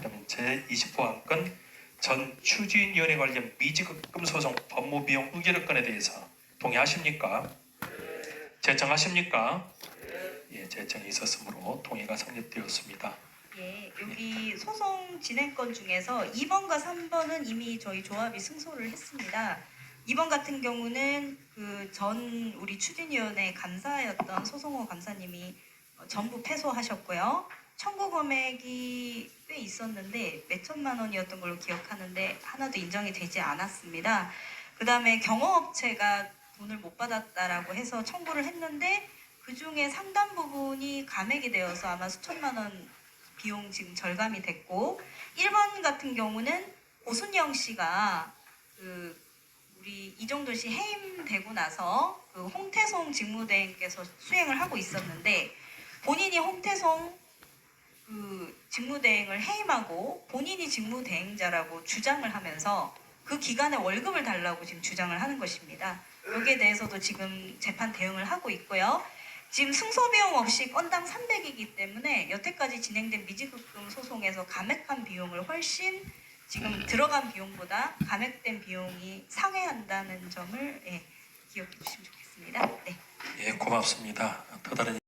그러면 제 20호 안건 전 추진위원회 관련 미지급금 소송 법무비용 의결 건에 대해서 동의하십니까? 제청하십니까? 예, 제청이 있었으므로 동의가 성립되었습니다. 예, 여기 소송 진행건 중에서 2번과 3번은 이미 저희 조합이 승소를 했습니다. 2번 같은 경우는 그 전 우리 추진위원회 감사였던 소송호 감사님이 어, 전부 패소하셨고요. 청구 금액이 꽤 있었는데 몇 천만 원이었던 걸로 기억하는데 하나도 인정이 되지 않았습니다. 그 다음에 경호업체가 돈을 못 받았다라고 해서 청구를 했는데 그 중에 상당 부분이 감액이 되어서 아마 수천만 원 비용 지금 절감이 됐고 1번 같은 경우는 오순영 씨가 그 우리 이정도 씨 해임되고 나서 그 홍태송 직무대행께서 수행을 하고 있었는데 본인이 홍태송 그 직무대행을 해임하고 본인이 직무대행자라고 주장을 하면서 그 기간에 월급을 달라고 지금 주장을 하는 것입니다. 여기에 대해서도 지금 재판 대응을 하고 있고요. 지금 승소 비용 없이 건당 300이기 때문에 여태까지 진행된 미지급금 소송에서 감액한 비용을 훨씬 지금 들어간 비용보다 감액된 비용이 상회한다는 점을 예, 기억해 주시면 좋겠습니다. 네. 예, 고맙습니다. 또 다른